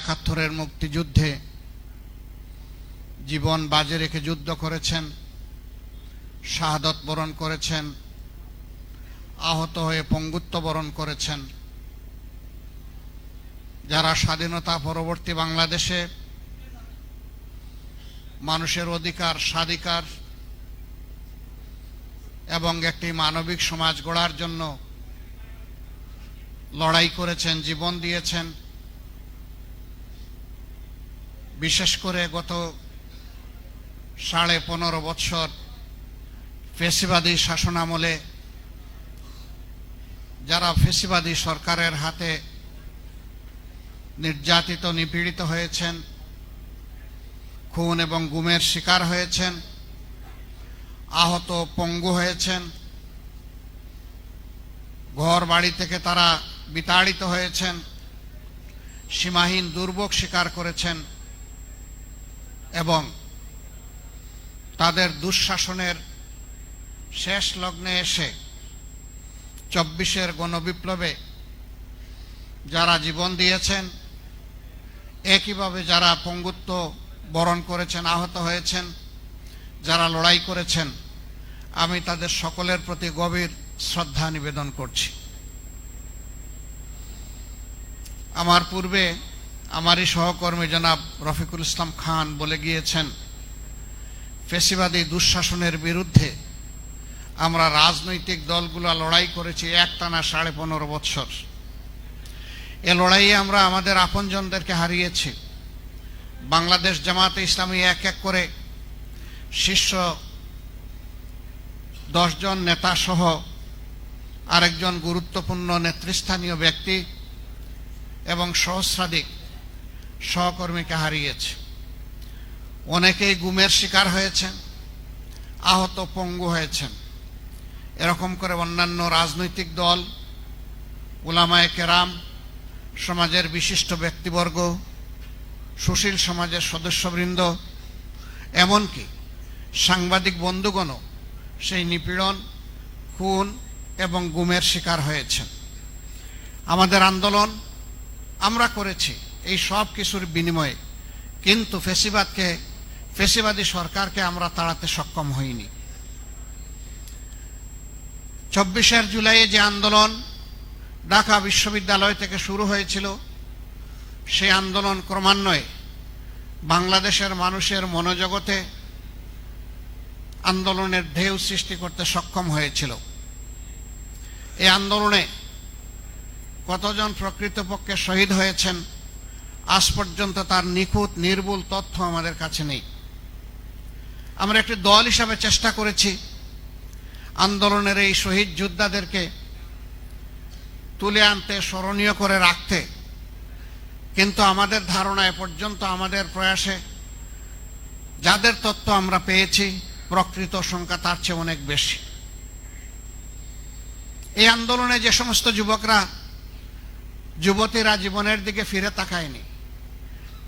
একাত্তরের মুক্তিযুদ্ধে জীবন বাজে রেখে যুদ্ধ করেছেন, শাহাদত বরণ করেছেন, আহত হয়ে পঙ্গুত্ব বরণ করেছেন। যারা স্বাধীনতা পরবর্তী বাংলাদেশে মানুষের অধিকার, স্বাধিকার এবং একটি মানবিক সমাজ গড়ার জন্য লড়াই করেছেন, জীবন দিয়েছেন বিশেষ করে গত সাড়ে পনেরো বৎসর ফেসিবাদী শাসনামলে যারা ফেসিবাদী সরকারের হাতে নির্যাতিত, নিপীড়িত হয়েছেন, খুন এবং গুমের শিকার হয়েছেন, আহত পঙ্গু হয়েছেন ঘর বাড়ি থেকে তারা বিতাড়িত হয়েছেন, সীমাহীন দুর্ভোগ স্বীকার করেছেন এবং তাদের দুঃশাসনের শেষ লগ্নে এসে চব্বিশের গণবিপ্লবে যারা জীবন দিয়েছেন, একইভাবে যারা পঙ্গুত্ব বরণ করেছেন, আহত হয়েছেন, যারা লড়াই করেছেন, আমি তাদের সকলের প্রতি গভীর শ্রদ্ধা নিবেদন করছি। আমার পূর্বে আমারই সহকর্মী জনাব রফিকুল ইসলাম খান বলে গিয়েছেন, ফেসিবাদী দুঃশাসনের বিরুদ্ধে আমরা রাজনৈতিক দলগুলো লড়াই করেছি একটানা সাড়ে পনেরো বৎসর এ লড়াইয়ে আমরা আমাদের আপনজনদেরকে হারিয়েছি। বাংলাদেশ জামাতে ইসলামী এক এক করে শীর্ষ দশজন নেতা সহ আরেকজন গুরুত্বপূর্ণ নেতৃস্থানীয় ব্যক্তি এবং সহস্রাধিক সহকর্মীকে হারিয়েছে। অনেকেই গুমের শিকার হয়েছেন, আহত পঙ্গু হয়েছেন। এরকম করে অন্যান্য রাজনৈতিক দল, উলামায়ে কেরাম, সমাজের বিশিষ্ট ব্যক্তিবর্গ, সুশীল সমাজের সদস্যবৃন্দ, এমনকি সাংবাদিক বন্ধুগণও সেই নিপীড়ন, খুন এবং গুমের শিকার হয়েছেন। আমাদের আন্দোলন আমরা করেছি। এই সব কিছুর বিনিময়ে কিন্তু ফেসিবাদকে, ফেসিবাদী সরকারকে আমরা তাড়াতে সক্ষম হইনি। চব্বিশের জুলাইয়ে যে আন্দোলন ঢাকা বিশ্ববিদ্যালয় থেকে শুরু হয়েছিল, সেই আন্দোলন ক্রমান্বয়ে বাংলাদেশের মানুষের মনোজগতে আন্দোলনের ঢেউ সৃষ্টি করতে সক্ষম হয়েছিল। এই আন্দোলনে কতজন প্রকৃতপক্ষে শহীদ হয়েছেন আজ পর্যন্ত তার নিখুঁত নির্ভুল তথ্য আমাদের কাছে নেই। আমরা একটি দল হিসাবে চেষ্টা করেছি আন্দোলনের এই শহীদ যোদ্ধাদেরকে তুলে আনতে, স্মরণীয় করে রাখতে। কিন্তু আমাদের ধারণা এ পর্যন্ত আমাদের প্রয়াসে যাদের তথ্য আমরা পেয়েছি, প্রকৃত সংখ্যা তার চেয়ে অনেক বেশি। এই আন্দোলনে যে সমস্ত যুবকরা, যুবতীরা জীবনের দিকে ফিরে তাকায়নি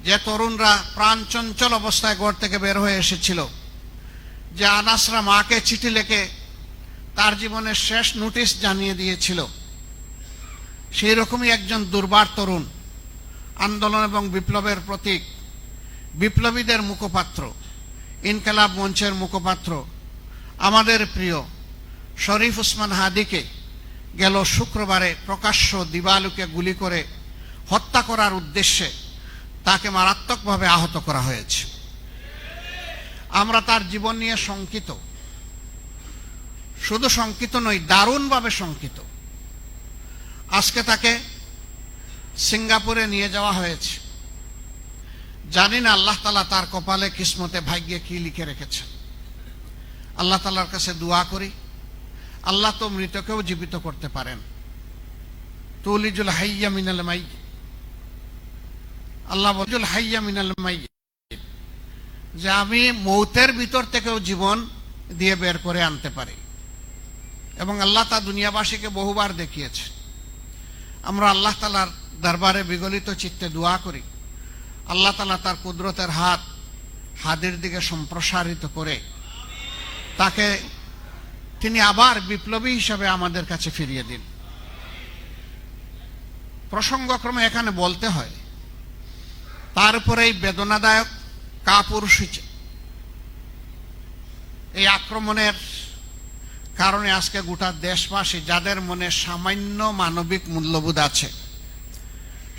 যে তরুণরা প্রাণ চঞ্চল অবস্থায় ঘর থেকে বের হয়ে এসেছিল, যে আনাসরা মাকে চিঠি লেখে তার জীবনের শেষ নোটিশ জানিয়ে দিয়েছিল। সেই রকমই একজন দুর্বার তরুণ, আন্দোলন এবং বিপ্লবের প্রতীক, বিপ্লবীদের মুখপাত্র, ইনকালাব মঞ্চের মুখপাত্র, আমাদের প্রিয় শরীফ উসমান হাদিকে গেল শুক্রবারে প্রকাশ্য দিবালুকে গুলি করে হত্যা করার উদ্দেশ্যে তাকে মারাত্মকভাবে আহত করা হয়েছে। আমরা তার জীবন নিয়ে শঙ্কিত। শুধু শঙ্কিত নই, দারুণভাবে শঙ্কিত। আজকে তাকে সিঙ্গাপুরে নিয়ে যাওয়া হয়েছে। জানি না আল্লাহ তালা তার কপালে কিসমতে ভাগ্যে কি লিখে রেখেছেন। আল্লাহ তালার কাছে দোয়া করি। আল্লাহ তো মৃতকেও জীবিত করতে পারেন। তুলিজুল হাইয়া মিনাল মাই আল্লাহ বজুল হাইয়া মিনাল মাই যে আমি মৌতের ভিতর থেকেও জীবন দিয়ে বের করে আনতে পারি। এবং আল্লাহ তা দুনিয়াবাসীকে বহুবার দেখিয়েছে। আমরা আল্লাহ তালার দরবারে বিগলিত চিত্তে দোয়া করি। আল্লাহ তালা তার কুদরতের হাত হাদের দিকে সম্প্রসারিত করে তাকে তিনি আবার বিপ্লবী হিসাবে আমাদের কাছে ফিরিয়ে দিন। প্রসঙ্গক্রমে এখানে বলতে হয় তার উপরে এই বেদনাদায়ক কাপুরুষিচে এই আক্রমণের কারণে আজকে গোটা দেশবাসী, যাদের মনে সামান্য মানবিক মূল্যবোধ আছে,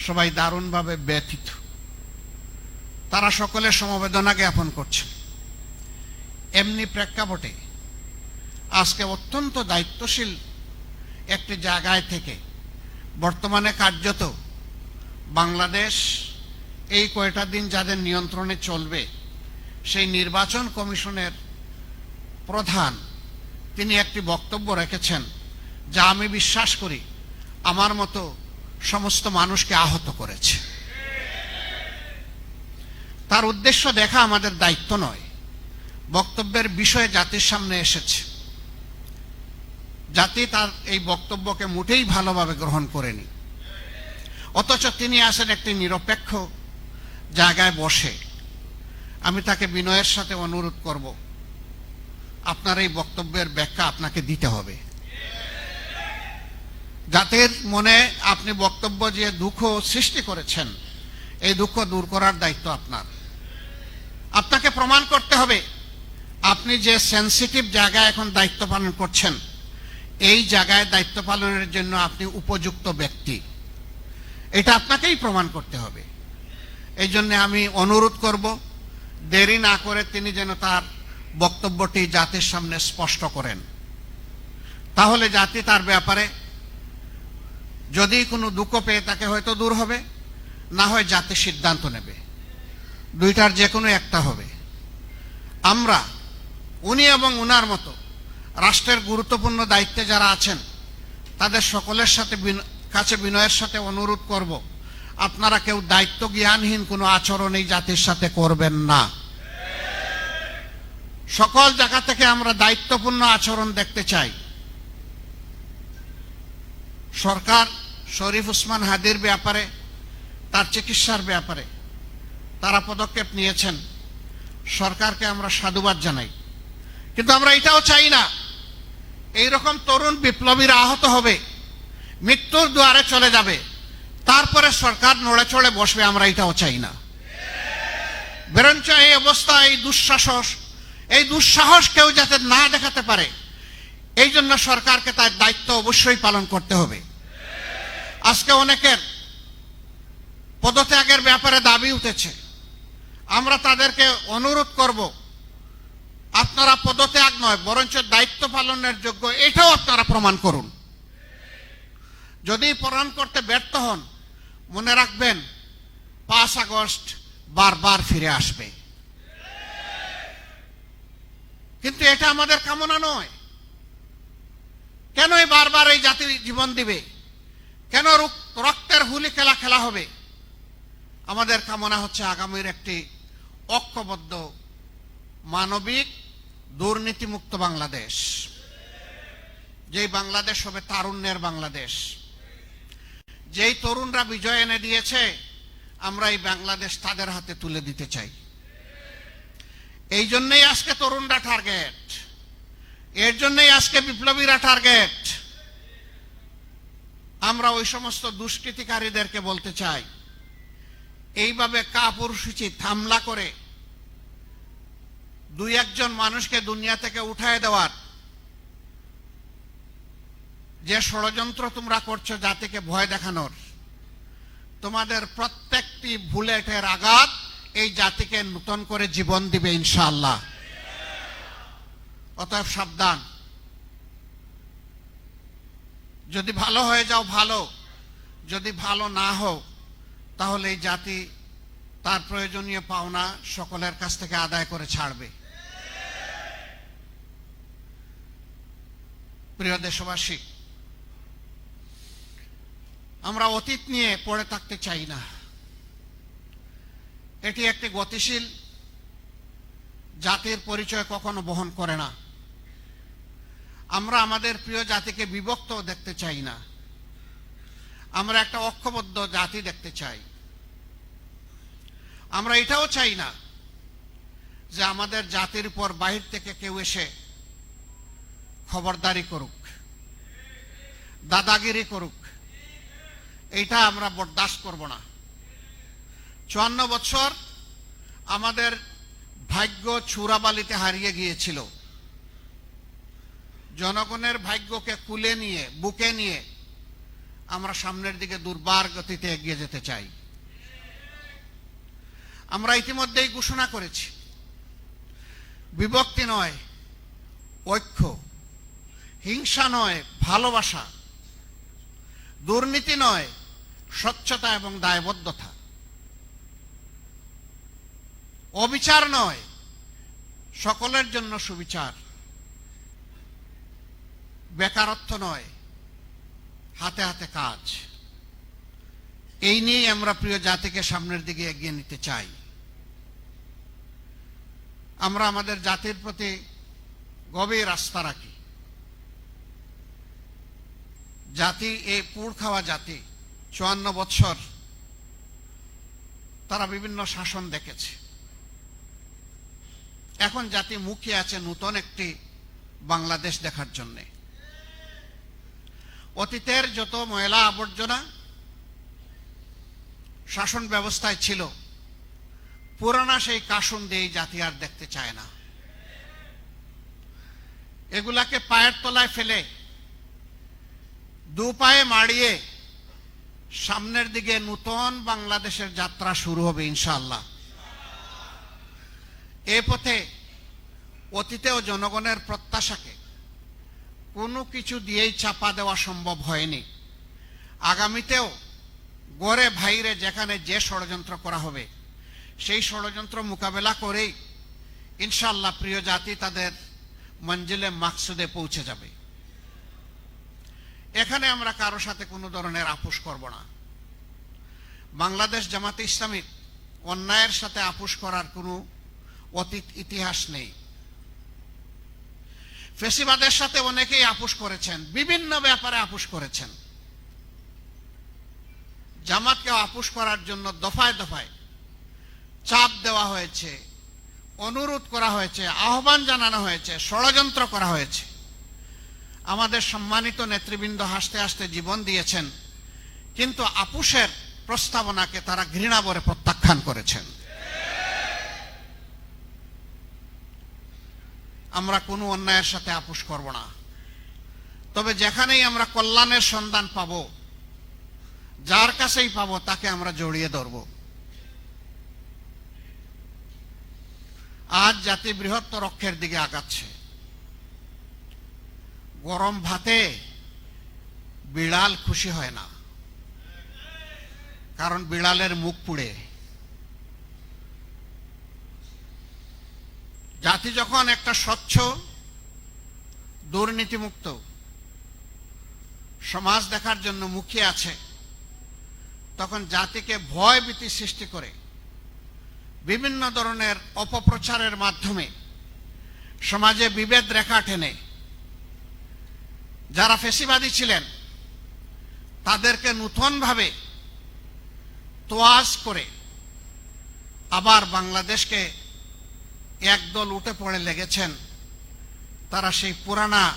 সবাই দারুণভাবে ব্যথিত। তারা সকলে সমবেদনা জ্ঞাপন করছে এমনি প্রেক্ষাপটে আজকে অত্যন্ত দায়িত্বশীল একটি জায়গায় থেকে বর্তমানে কার্যত বাংলাদেশ এই কয়টা দিন যাদের নিয়ন্ত্রণে চলবে, সেই নির্বাচন কমিশনের প্রধান, তিনি একটি বক্তব্য রেখেছেন, যা আমি বিশ্বাস করি আমার মতো সমস্ত মানুষকে আহত করেছে। তার উদ্দেশ্য দেখা আমাদের দায়িত্ব নয়, বক্তব্যের বিষয়ে জাতির সামনে এসেছে। জাতি তার এই বক্তব্যকে মোটেই ভালোভাবে গ্রহণ করেনি। অথচ তিনি আসেন একটি নিরপেক্ষ জায়গায় বসে আমি তাকে বিনয়ের সাথে অনুরোধ করব, আপনার এই বক্তব্যের ব্যাখ্যা আপনাকে দিতে হবে। জাতির মনে আপনি বক্তব্য যে দুঃখ সৃষ্টি করেছেন, এই দুঃখ দূর করার দায়িত্ব আপনার। আপনাকে প্রমাণ করতে হবে, আপনি যে সেন্সিটিভ জায়গায় এখন দায়িত্ব পালন করছেন, এই জায়গায় দায়িত্ব পালনের জন্য আপনি উপযুক্ত ব্যক্তি। এটা আপনাকেই প্রমাণ করতে হবে। এই জন্যে আমি অনুরোধ করব, দেরি না করে তিনি যেন তার বক্তব্যটি জাতির সামনে স্পষ্ট করেন। তাহলে জাতি তার ব্যাপারে, যদি কোনো দুঃখ পেয়ে তাকে হয়তো দূর হবে, না হয় জাতি সিদ্ধান্ত নেবে। দুইটার যে কোনো একটা হবে। আমরা, উনি এবং উনার মতো রাষ্ট্রের গুরুত্বপূর্ণ দায়িত্বে যারা আছেন, তাদের সকলের সাথে কাছে বিনয়ের সাথে অনুরোধ করব আপনারা কেউ দায়িত্ব জ্ঞানহীন কোনো আচরণ এই জাতির সাথে করবেন না। সকল জায়গা থেকে আমরা দায়িত্বপূর্ণ আচরণ দেখতে চাই। সরকার শরীফ উসমান হাদির ব্যাপারে, তার চিকিৎসার ব্যাপারে, তারা পদক্ষেপ নিয়েছেন। সরকারকে আমরা সাধুবাদ জানাই। কিন্তু আমরা এটাও চাই না, এইরকম তরুণ বিপ্লবীরা আহত হবে, মৃত্যুর দুয়ারে চলে যাবে। তারপরে সরকার নড়ে চড়ে বসবে, আমরা এটাও চাই না। বরঞ্চ এই অবস্থা, এই দুঃসাহস এই দুঃসাহস কেউ যাতে না দেখাতে পারে, এই জন্য সরকারকে তার দায়িত্ব অবশ্যই পালন করতে হবে। আজকে অনেকের পদত্যাগের ব্যাপারে দাবি উঠেছে। আমরা তাদেরকে অনুরোধ করব, আপনারা পদত্যাগ নয়, বরঞ্চ দায়িত্ব পালনের যোগ্য, এটাও আপনারা প্রমাণ করুন। যদি প্রমাণ করতে ব্যর্থ হন মনে রাখবেন, পাঁচ আগস্ট বারবার ফিরে আসবে। কিন্তু এটা আমাদের কামনা নয়। কেন এই বারবার এই জাতির জীবন দিবে? কেন রুক- রক্তের হুলি খেলা খেলা হবে? আমাদের কামনা হচ্ছে আগামীর একটি ঐক্যবদ্ধ, মানবিক, দুর্নীতিমুক্ত বাংলাদেশ। যেই বাংলাদেশ হবে তারুণ্যের বাংলাদেশ। যেই তরুণরা বিজয় এনে দিয়েছে, আমরা এই বাংলাদেশ তাদের হাতে তুলে দিতে চাই। এই জন্যই আজকে তরুণরা টার্গেট এর জন্যই আজকে বিপ্লবীরা টার্গেট আমরা ওই সমস্ত দুষ্কৃতিকারীদেরকে বলতে চাই, এইভাবে কাপুরুষিচিত হামলা করে দুই একজন মানুষকে দুনিয়া থেকে উঠায় দেওয়ার যে ষড়যন্ত্র তোমরা করছ জাতিকে ভয় দেখানোর, তোমাদের প্রত্যেকটি বুলেটের আঘাত এই জাতিকে নূতন করে জীবন দিবে ইনশাআল্লাহ। অতএব সাবধান। যদি ভালো হয়ে যাও, ভালো। যদি ভালো না হোক তাহলে এই জাতি তার প্রয়োজনীয় পাওনা সকলের কাছ থেকে আদায় করে ছাড়বে। প্রিয় দেশবাসী আমরা অতীত নিয়ে পড়ে থাকতে চাই না। এটি একটি গতিশীল, জাতির পরিচয় কখনো বহন করে না। আমরা আমাদের প্রিয় জাতিকে বিভক্ত দেখতে চাই না। আমরা একটা অক্ষবদ্ধ জাতি দেখতে চাই। আমরা এটাও চাই না যে আমাদের জাতির উপর বাহির থেকে কেউ এসে খবরদারি করুক, দাদাগিরি করুক এইটা আমরা বরদাস্ত করব না। চুয়ান্ন বছর আমাদের ভাগ্য চূড়াবালিতে হারিয়ে গিয়েছিল। জনগণের ভাগ্যকে কুলে নিয়ে, বুকে নিয়ে আমরা সামনের দিকে দুর্বার গতিতে এগিয়ে যেতে চাই। আমরা ইতিমধ্যেই ঘোষণা করেছি, বিভক্তি নয়, ঐক্য, হিংসা নয়, ভালোবাসা, দুর্নীতি নয় স্বচ্ছতা এবং দায়বদ্ধতা। অবিচার নয়, সকলের জন্য সুবিচার। বেকারত্ব নয়, হাতে হাতে কাজ। এই নিয়েই আমরা প্রিয় জাতিকে সামনের দিকে এগিয়ে নিতে চাই। আমরা আমাদের জাতির প্রতি গভীর আস্থা রাখি। জাতি এই পুড় খাওয়া জাতি। চুয়ান্ন বৎসর তারা বিভিন্ন শাসন দেখেছে। এখন জাতি মুখে আছে নূতন একটি বাংলাদেশ দেখার জন্যে। অতীতের যত ময়লা আবর্জনা শাসন ব্যবস্থায় ছিল, পুরানা সেই কাসুন দিয়ে জাতি আর দেখতে চায় না। এগুলাকে পায়ের তলায় ফেলে দু পায়ে মাড়িয়ে সামনের দিকে নূতন বাংলাদেশের যাত্রা শুরু হবে ইনশাল্লাহ এ পথে অতীতেও জনগণের প্রত্যাশাকে কোনো কিছু দিয়েই চাপা দেওয়া সম্ভব হয়নি। আগামীতেও গড়ে ভাইরে যেখানে যে ষড়যন্ত্র করা হবে, সেই ষড়যন্ত্র মোকাবেলা করেই ইনশাল্লাহ প্রিয় জাতি তাদের মঞ্জিলে মাকসুদে পৌঁছে যাবে। এখানে আমরা কারও সাথে কোনো ধরনের আপোষ করব না। বাংলাদেশ জামাতে ইসলামী অন্যায়ের সাথে আপোষ করার কোনো অতীত ইতিহাস নেই। ফেসিবাদের সাথে অনেকেই আপোষ করেছেন, বিভিন্ন ব্যাপারে আপোষ করেছেন। জামাতকে আপোষ করার জন্য দফায় দফায় চাপ দেওয়া হয়েছে, অনুরোধ করা হয়েছে, আহ্বান জানানো হয়েছে, ষড়যন্ত্র করা হয়েছে। আমাদের সম্মানিত নেতৃবৃন্দ হাসতে হাসতে জীবন দিয়েছেন, কিন্তু আপুষের প্রস্তাবনাকে তারা ঘৃণা বলে প্রত্যাখ্যান করেছেন। আমরা কোনো অন্যায়ের সাথে আপোষ করব না। তবে যেখানেই আমরা কল্যাণের সন্ধান পাব, যার কাছেই পাব, তাকে আমরা জড়িয়ে ধরব। আজ জাতি বৃহত্তর অক্ষের দিকে আগাচ্ছে। গরম ভাতে বিড়াল খুশি হয় না। কারণ বিড়ালের মুখ পুড়ে। জাতি যখন একটা স্বচ্ছ, দুর্নীতিমুক্ত সমাজ দেখার জন্য মুখে আছে, তখন জাতিকে ভয় ভীতি সৃষ্টি করে বিভিন্ন ধরনের অপপ্রচারের মাধ্যমে সমাজে বিভেদ রেখা টেনে যারা ফেসিবাদী ছিলেন, তাদেরকে নূতনভাবে তোয়াজ করে আবার বাংলাদেশকে একদল উঠে পড়ে লেগেছেন, তারা সেই পুরানা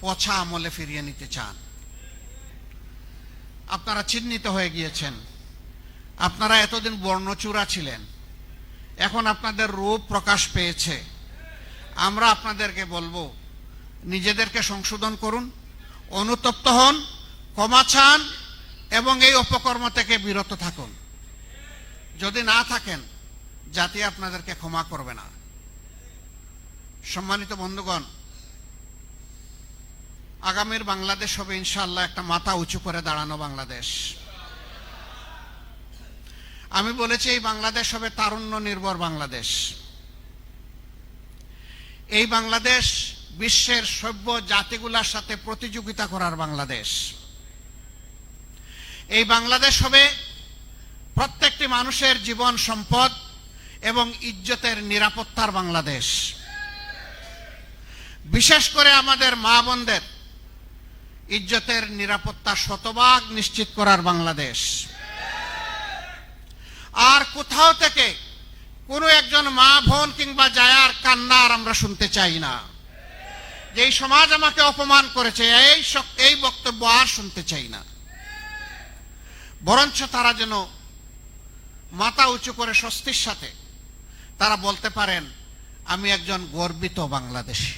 পছা আমলে ফিরিয়ে নিতে চান। আপনারা চিহ্নিত হয়ে গিয়েছেন। আপনারা এতদিন বর্ণচূড়া ছিলেন। এখন আপনাদের রূপ প্রকাশ পেয়েছে। আমরা আপনাদেরকে বলব, নিজেদেরকে সংশোধন করুন। অনুতপ্ত হন, ক্ষমা চান এবং এই অপকর্ম থেকে বিরত থাকুন। যদি না থাকেন, জাতি আপনাদেরকে ক্ষমা করবে না। সম্মানিত বন্ধুগণ, আগামীর বাংলাদেশ হবে ইনশাল্লাহ একটা মাথা উঁচু করে দাঁড়ানো বাংলাদেশ। আমি বলেছি, এই বাংলাদেশ হবে তারুণ্য নির্ভর বাংলাদেশ। এই বাংলাদেশ বিশ্বের সভ্য জাতিগুলোর সাথে প্রতিযোগিতা করার বাংলাদেশ। এই বাংলাদেশ হবে প্রত্যেকটি মানুষের জীবন সম্পদ এবং ইজ্জতের নিরাপত্তার বাংলাদেশ। বিশেষ করে আমাদের মা বোনদের ইজ্জতের নিরাপত্তা শতভাগ নিশ্চিত করার বাংলাদেশ। আর কোথাও থেকে কোনো একজন মা বোন কিংবা জায়ার কান্না আর আমরা শুনতে চাই না। যে সমাজ আমাকে অপমান করেছে, এই এই বক্তব্য আর শুনতে চাই না। বরঞ্চ তারা যেন মাথা উঁচু করে স্বস্তির সাথে তারা বলতে পারেন, আমি একজন গর্বিত বাংলাদেশী।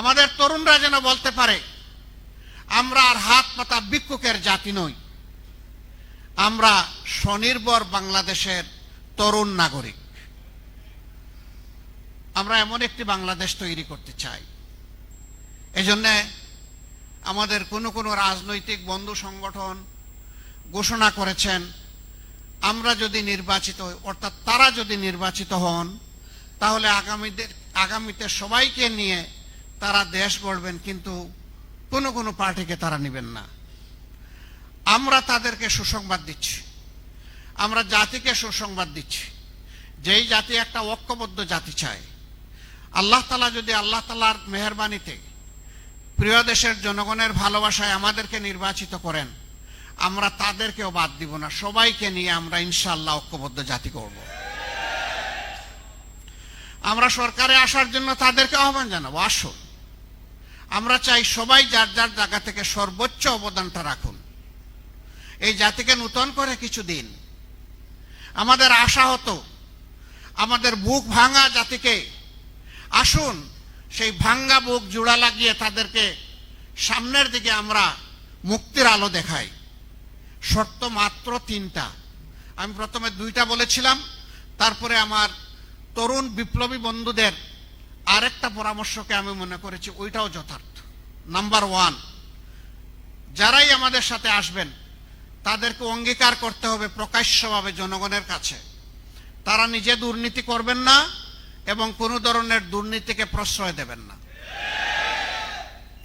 আমাদের তরুণরা যেন বলতে পারে, আমরা আর হাত পাতা ভিক্ষুকের জাতি নই, আমরা স্বনির্ভর বাংলাদেশের তরুণ নাগরিক। আমরা এমন একটি বাংলাদেশ তৈরি করতে চাই। এজন্যে আমাদের কোনো কোনো রাজনৈতিক বন্ধু সংগঠন ঘোষণা করেছেন, আমরা যদি নির্বাচিত হই, অর্থাৎ তারা যদি নির্বাচিত হন, তাহলে আগামীদের, আগামীতে সবাইকে নিয়ে তারা দেশ গড়বেন, কিন্তু কোনো কোনো পার্টিকে তারা নেবেন না। আমরা তাদেরকে সুসংবাদ দিচ্ছি। আমরা জাতিকে সুসংবাদ দিচ্ছি। যেই জাতি একটা ঐক্যবদ্ধ জাতি চায় আল্লাহ তালা যদি আল্লাহ তালার মেহরবানিতে প্রিয় দেশের জনগণের ভালোবাসায় আমাদেরকে নির্বাচিত করেন, আমরা তাদেরকেও বাদ দিব না। সবাইকে নিয়ে আমরা ইনশাল্লাহ ঐক্যবদ্ধ জাতি করব আমরা সরকারে আসার জন্য তাদেরকে আহ্বান জানাব, আসুন। আমরা চাই সবাই যার যার জায়গা থেকে সর্বোচ্চ অবদানটা রাখুন। এই জাতিকে নূতন করে কিছু দিন আমাদের আশা হতো, আমাদের বুক ভাঙা জাতিকে আসুন, সেই ভাঙ্গা বুক জোড়া লাগিয়ে তাদেরকে সামনের দিকে আমরা মুক্তির আলো দেখাই। শর্ত মাত্র তিনটা। আমি প্রথমে দুইটা বলেছিলাম, তারপরে আমার তরুণ বিপ্লবী বন্ধুদের আরেকটা পরামর্শকে আমি মনে করেছি, ওইটাও যথার্থ। নাম্বার ওয়ান, যারাই আমাদের সাথে আসবেন, তাদেরকে অঙ্গীকার করতে হবে প্রকাশ্যভাবে জনগণের কাছে। তারা নিজে দুর্নীতি করবেন না এবং কোনো ধরনের দুর্নীতিকে প্রশ্রয় দেবেন না।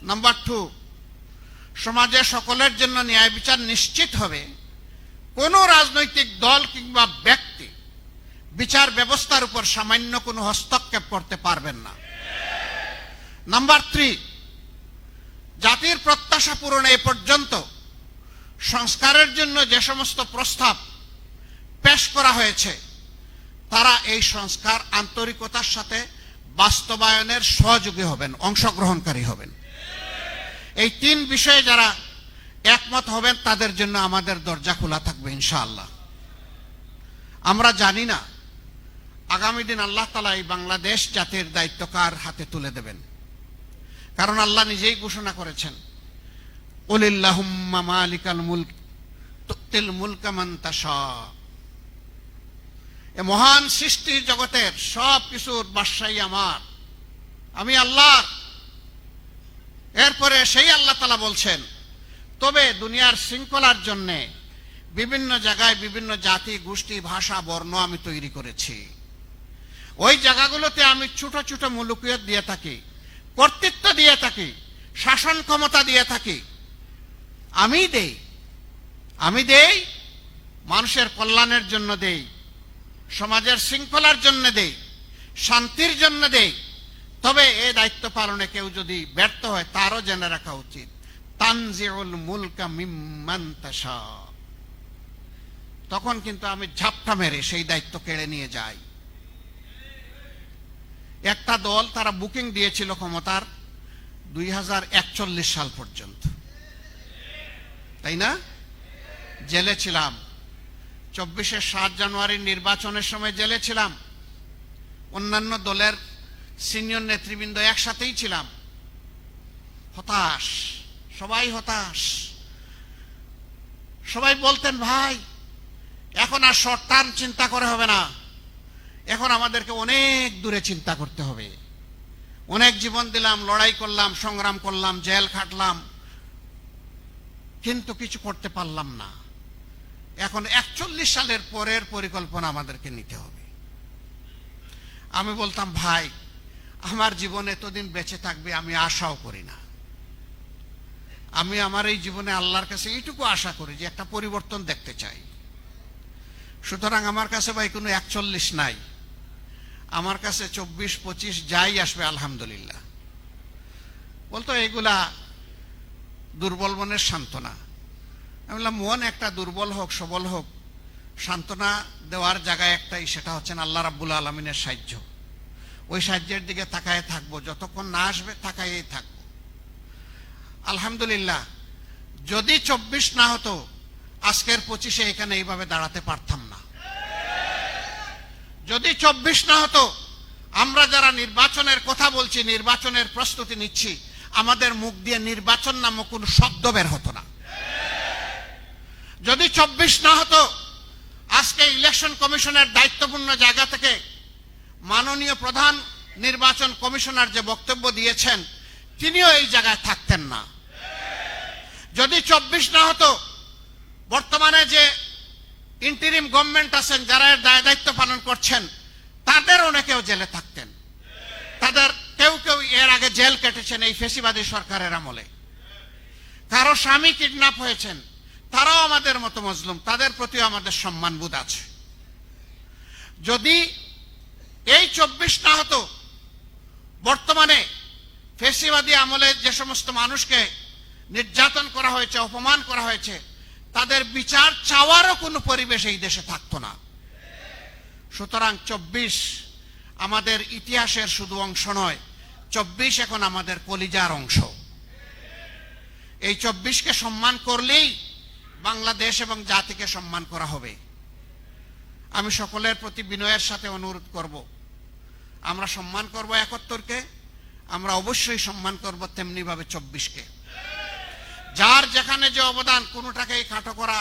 নাম্বার টু সমাজে সকলের জন্য ন্যায় বিচার নিশ্চিত হবে। কোনো রাজনৈতিক দল কিংবা ব্যক্তি বিচার ব্যবস্থার উপর সামান্য কোনো হস্তক্ষেপ করতে পারবেন না। নাম্বার থ্রি জাতির প্রত্যাশা পূরণে এ পর্যন্ত সংস্কারের জন্য যে সমস্ত প্রস্তাব পেশ করা হয়েছে তারা এই সংস্কার আন্তরিকতার সাথে বাস্তবায়নের সহযোগী হবেন, অংশগ্রহণকারী হবেন। এই তিন বিষয়ে যারা একমত হবেন, তাদের জন্য আমাদের দরজা খোলা থাকবে, ইনশাআল্লাহ। আমরা জানি না, আগামী দিন আল্লাহ তালা এই বাংলাদেশ জাতির দায়িত্ব কার হাতে তুলে দেবেন। কারণ আল্লাহ নিজেই ঘোষণা করেছেন ওলিল্লাহুম্মা মালিকাল মুলক, তুতিল মুলকা তাশা। এ মহান সৃষ্টির জগতের সব কিছুর বাদশাহী আমার। আমি আল্লাহ। এরপরে সেই আল্লাহ তালা বলছেন, তবে দুনিয়ার শৃঙ্খলার জন্যে বিভিন্ন জায়গায় বিভিন্ন জাতি, গোষ্ঠী, ভাষা, বর্ণ আমি তৈরি করেছি। ওই জায়গাগুলোতে আমি ছোট ছোট মুলুকিয়ত দিয়ে থাকি, কর্তৃত্ব দিয়ে থাকি, শাসন ক্ষমতা দিয়ে থাকি। আমি দেই। আমি দেই, মানুষের কল্যাণের জন্য দেই। সমাজের শৃঙ্খলার জন্য দেই, শান্তির জন্য দেই। তবে এই দায়িত্ব পালনে কেউ যদি ব্যর্থ হয়, তারও জেনে রাখা উচিত। তানজিউল মুলকা মিম্মান তাশা। তখন কিন্তু আমি ঝাপটা মেরে সেই দায়িত্ব কেড়ে নিয়ে যাই। একটা দল তারা বুকিং দিয়েছিল ক্ষমতার দুই হাজার একচল্লিশ সাল পর্যন্ত। তাই না? জেলে ছিলাম। চব্বিশে সাত জানুয়ারির নির্বাচনের সময় জেলে ছিলাম। অন্যান্য দলের সিনিয়র নেতৃবৃন্দ একসাথেই ছিলাম। হতাশ, সবাই হতাশ। সবাই বলতেন, ভাই, এখন আর শর্ট চিন্তা করে হবে না। এখন আমাদেরকে অনেক দূরে চিন্তা করতে হবে। অনেক জীবন দিলাম, লড়াই করলাম, সংগ্রাম করলাম, জেল খাটলাম। কিন্তু কিছু করতে পারলাম না। এখন একচল্লিশ সালের পরের পরিকল্পনা আমাদেরকে নিতে হবে। আমি বলতাম, ভাই, আমার জীবন এতদিন বেঁচে থাকবে, আমি আশাও করি না। আমি আমার এই জীবনে আল্লাহর কাছে এইটুকু আশা করি যে একটা পরিবর্তন দেখতে চাই। সুতরাং আমার কাছে ভাই কোনো একচল্লিশ নাই। আমার কাছে চব্বিশ, পঁচিশ যাই আসবে, আলহামদুলিল্লাহ। বলতো, এগুলা দুর্বল মনের সান্ত্বনা। আমি বললাম, মন একটা দুর্বল হোক, সবল হোক, সান্ত্বনা দেওয়ার জায়গায় একটাই, সেটা হচ্ছেন আল্লাহ রাব্বুল আলমিনের সাহায্য। ওই সাহায্যের দিকে তাকায় থাকব, যতক্ষণ না আসবে তাকায়েই থাকব। আলহামদুলিল্লাহ, যদি চব্বিশ না হতো, আজকের পঁচিশে এখানে এইভাবে দাঁড়াতে পারতাম না। যদি চব্বিশ না হতো, আমরা যারা নির্বাচনের কথা বলছি, নির্বাচনের প্রস্তুতি নিচ্ছি, আমাদের মুখ দিয়ে নির্বাচন নামক কোনো শব্দ বের হতো না। যদি চব্বিশ না হতো, আজকে ইলেকশন কমিশনের দায়িত্বপূর্ণ জায়গা থেকে মাননীয় প্রধান নির্বাচন কমিশনার যে বক্তব্য দিয়েছেন, তিনিও এই জায়গায় থাকতেন না। যদি চব্বিশ না হতো, বর্তমানে যে ইন্টারিম গভর্নমেন্ট আছেন, যারা এর দায় দায়িত্ব পালন করছেন, তাদের অনেকেও জেলে থাকতেন। তাদের কেউ কেউ এর আগে জেল কেটেছেন এই ফেসিবাদী সরকারের আমলে। কারও স্বামী কিডন্যাপ হয়েছেন তারাও আমাদের মতো মজলুম, তাদের প্রতিও আমাদের সম্মানবোধ আছে। যদি এই চব্বিশ না হতো, বর্তমানে ফেসিবাদী আমলে যে সমস্ত মানুষকে নির্যাতন করা হয়েছে, অপমান করা হয়েছে, তাদের বিচার চাওয়ারও কোনো পরিবেশ এই দেশে থাকতো না। সুতরাং চব্বিশ আমাদের ইতিহাসের শুধু অংশ নয়, চব্বিশ এখন আমাদের কলিজার অংশ। এই চব্বিশকে সম্মান করলেই বাংলাদেশ এবং জাতিকে সম্মান করা হবে। আমি সকলের প্রতি বিনয়ের সাথে অনুরোধ করব। আমরা সম্মান করব একাত্তরকে, আমরা অবশ্যই সম্মান করব তেমনিভাবে চব্বিশকে। যার যেখানে যে অবদান, কোনোটাকেই খাটো করা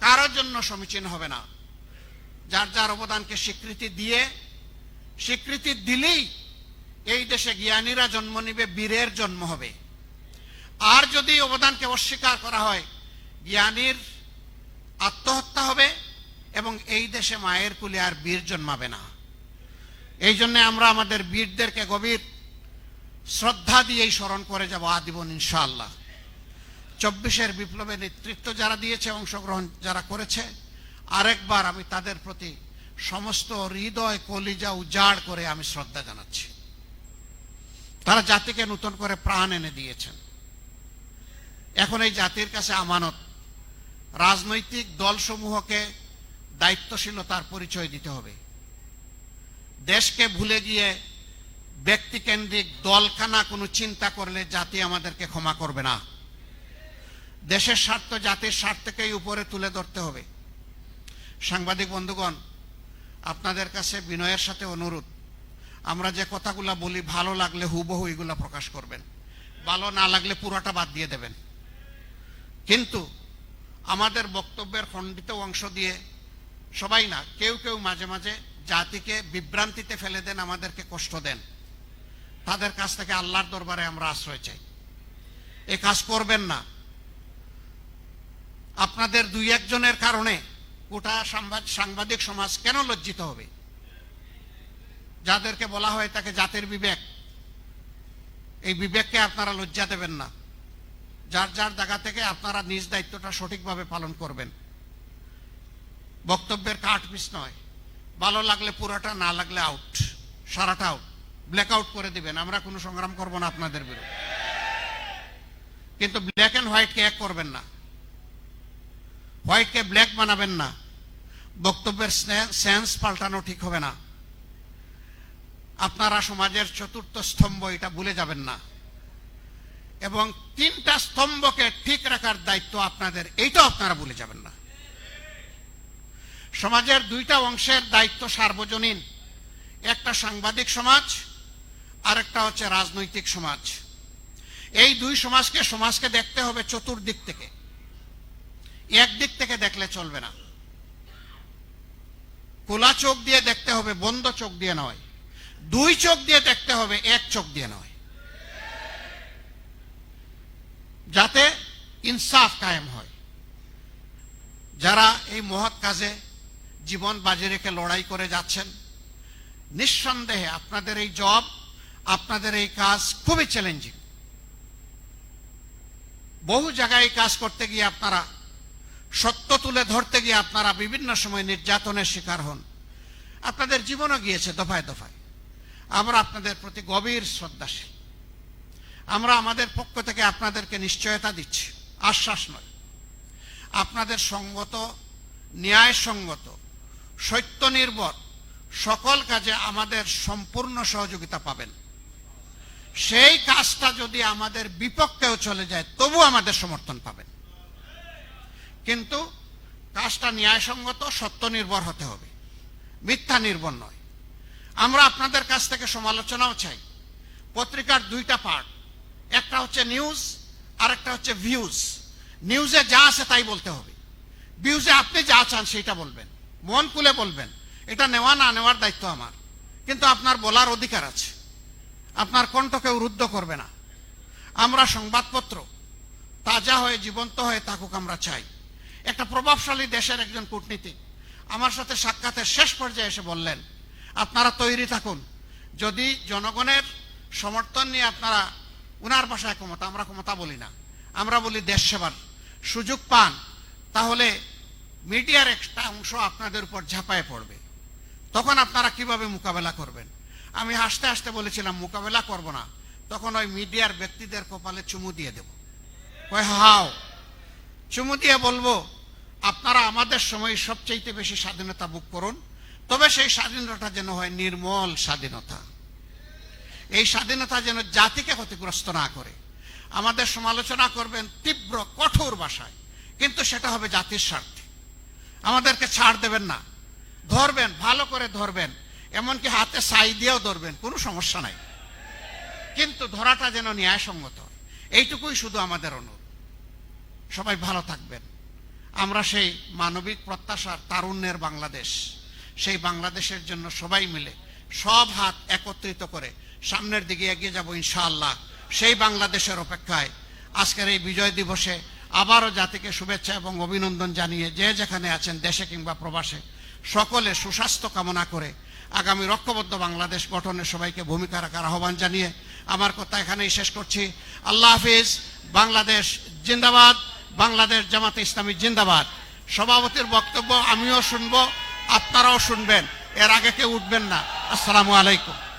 কারোর জন্য সমীচীন হবে না। যার যার অবদানকে স্বীকৃতি দিয়ে, স্বীকৃতি দিলেই এই দেশে জ্ঞানীরা জন্ম নিবে, বীরের জন্ম হবে। আর যদি অবদানকে অস্বীকার করা হয় জ্ঞানীর আত্মহত্যা হবে এবং এই দেশে মায়ের কুলে আর বীর জন্মাবে না। এই জন্য আমরা আমাদের বীরদেরকে গভীর শ্রদ্ধা দিয়েই স্মরণ করে যাব আদিবন ইনশাআল্লাহ। চব্বিশের বিপ্লবে নেতৃত্ব যারা দিয়েছে, অংশগ্রহণ যারা করেছে, আরেকবার আমি তাদের প্রতি সমস্ত হৃদয়, কলিজা উজাড় করে আমি শ্রদ্ধা জানাচ্ছি। তারা জাতিকে নতুন করে প্রাণ এনে দিয়েছেন। এখন এই জাতির কাছে আমানত রাজনৈতিক দলসমূহকে দায়িত্বশীলতার পরিচয় দিতে হবে। দেশকে ভুলে গিয়ে ব্যক্তিকেন্দ্রিক দলখানা কোনো চিন্তা করলে জাতি আমাদেরকে ক্ষমা করবে না। দেশের স্বার্থ জাতির স্বার্থকেই উপরে তুলে ধরতে হবে। সাংবাদিক বন্ধুগণ, আপনাদের কাছে বিনয়ের সাথে অনুরোধ। আমরা যে কথাগুলা বলি, ভালো লাগলে হুবহু এগুলা প্রকাশ করবেন। ভালো না লাগলে পুরোটা বাদ দিয়ে দেবেন। কিন্তু আমাদের বক্তব্যের খণ্ডিত অংশ দিয়ে সবাই না, কেউ কেউ মাঝে মাঝে জাতিকে বিভ্রান্তিতে ফেলে দেন, আমাদেরকে কষ্ট দেন। তাদের কাছ থেকে আল্লাহর দরবারে আমরা আশ্রয় চাই। এ কাজ করবেন না। আপনাদের দুই একজনের কারণে গোটা সাংবাদিক সমাজ কেন লজ্জিত হবে? যাদেরকে বলা হয় তাকে জাতির বিবেক। এই বিবেককে আপনারা লজ্জা দেবেন না। যার যার জায়গা থেকে আপনারা নিজ দায়িত্বটা সঠিকভাবে পালন করবেন। বক্তব্যের কাট পিস নয়। ভালো লাগলে পুরোটা, না লাগলে আউট সারাটা আউট ব্ল্যাক আউট করে দিবেন। আমরা কোনো সংগ্রাম করব না আপনাদের বিরুদ্ধে। কিন্তু ব্ল্যাক অ্যান্ড হোয়াইটকে এক করবেন না। হোয়াইটকে ব্ল্যাক বানাবেন না। বক্তব্যের সেন্স পাল্টানো ঠিক হবে না। আপনারা সমাজের চতুর্থ স্তম্ভ, এটা ভুলে যাবেন না। এবং তিনটা স্তম্ভকে ঠিক রাখার দায়িত্ব আপনাদের, এইটাও আপনারা ভুলে যাবেন না। সমাজের দুইটা অংশের দায়িত্ব সার্বজনীন, একটা সাংবাদিক সমাজ, আরেকটা হচ্ছে রাজনৈতিক সমাজ। এই দুই সমাজকে সমাজকে দেখতে হবে চতুর্দিক থেকে। একদিক থেকে দেখলে চলবে না। খোলা চোখ দিয়ে দেখতে হবে, বন্ধ চোখ দিয়ে নয়। দুই চোখ দিয়ে দেখতে হবে, এক চোখ দিয়ে নয়। যাতে ইনসাফ কায়েম হয়। যারা এই মহৎ কাজে জীবন বাজি রেখে লড়াই করে যাচ্ছেন, নিঃসন্দেহে আপনাদের এই জব, আপনাদের এই কাজ খুবই চ্যালেঞ্জিং বহু জায়গায় এই কাজ করতে গিয়ে আপনারা, সত্য তুলে ধরতে গিয়ে আপনারা বিভিন্ন সময় নির্যাতনের শিকার হন। আপনাদের জীবনও গিয়েছে দফায় দফায়। আমরা আপনাদের প্রতি গভীর শ্রদ্ধাশীল। আমরা আমাদের পক্ষ থেকে আপনাদেরকে নিশ্চয়তা দিচ্ছি। আশ্বাস নয়। আপনাদের সঙ্গত, ন্যায়সঙ্গত সত্য নির্ভর সকল কাজে আমাদের সম্পূর্ণ সহযোগিতা পাবেন। সেই কাজটা যদি আমাদের বিপক্ষেও চলে যায়, তবু আমাদের সমর্থন পাবেন। কিন্তু কাজটা ন্যায়সঙ্গত সত্য নির্ভর হতে হবে। মিথ্যা নির্ভর নয়। আমরা আপনাদের কাছ থেকে সমালোচনাও চাই। পত্রিকার দুইটা পার্ট একটা হচ্ছে নিউজ আর একটা হচ্ছে ভিউজ নিউজে যা আছে তাই বলতে হবে। ভিউজে আপনি যা চান সেটা বলবেন। মন খুলে বলবেন, এটা নেওয়া না নেওয়ার দায়িত্ব আমার। কিন্তু আপনার বলার অধিকার আছে। আপনার কণ্ঠকে রুদ্ধ করবে না। আমরা সংবাদপত্র, তাজা হয়ে, জীবন্ত হয়ে থাকুক আমরা চাই। একটা প্রভাবশালী দেশের একজন কূটনীতিক আমার সাথে সাক্ষাতের শেষ পর্যায়ে এসে বললেন, আপনারা তৈরি থাকুন। যদি জনগণের সমর্থন নিয়ে আপনারা উনার ভাষায় ক্ষমতা, আমরা ক্ষমতা বলি না। আমরা বলি দেশ সেবার সুযোগ পান, তাহলে মিডিয়ার একটা অংশ আপনাদের উপর ঝাঁপায় পড়বে। তখন আপনারা কীভাবে মোকাবেলা করবেন? আমি হাসতে হাসতে বলেছিলাম, মোকাবেলা করব না। তখন ওই মিডিয়ার ব্যক্তিদের কপালে চুমু দিয়ে দেব। কয় হাও চুমু দিয়ে বলব, আপনারা আমাদের সময় সবচাইতে বেশি স্বাধীনতা বুক করুন, তবে সেই স্বাধীনতা যেন হয় নির্মল স্বাধীনতা। এই স্বাধীনতা যেন জাতিকে ক্ষতিগ্রস্ত না করে। আমাদের সমালোচনা করবেন তীব্র, কঠোর ভাষায়, কিন্তু সেটা হবে জাতির স্বার্থে। আমাদেরকে ছাড় দেবেন না। ধরবেন, ভালো করে ধরবেন, এমনকি হাতে সাই দিয়েও ধরবেন, কোনো সমস্যা নাই। কিন্তু ধরাটা যেন ন্যায়সঙ্গত, এইটুকুই শুধু আমাদের অনুরোধ। সবাই ভালো থাকবেন। আমরা সেই মানবিক প্রত্যাশার তারুণ্যের বাংলাদেশ, সেই বাংলাদেশের জন্য সবাই মিলে সব হাত একত্রিত করে সামনের দিকে এগিয়ে যাব ইনশাআল্লাহ। সেই বাংলাদেশের অপেক্ষায় আজকের এই বিজয় দিবসে আবারও জাতিকে শুভেচ্ছা এবং অভিনন্দন জানিয়ে যে যেখানে আছেন দেশে কিংবা প্রবাসে, সকলে সুস্বাস্থ্য কামনা করে আগামী রক্ষবদ্ধ বাংলাদেশ গঠনে সবাইকে ভূমিকা রাখার আহ্বান জানিয়ে আমার কথা এখানেই শেষ করছি। আল্লাহ হাফিজ, বাংলাদেশ জিন্দাবাদ, বাংলাদেশ জামাতে ইসলামী জিন্দাবাদ। সভাপতির বক্তব্য আমিও শুনব, আপনারাও শুনবেন, এর আগে কেউ উঠবেন না। আসসালামু আলাইকুম।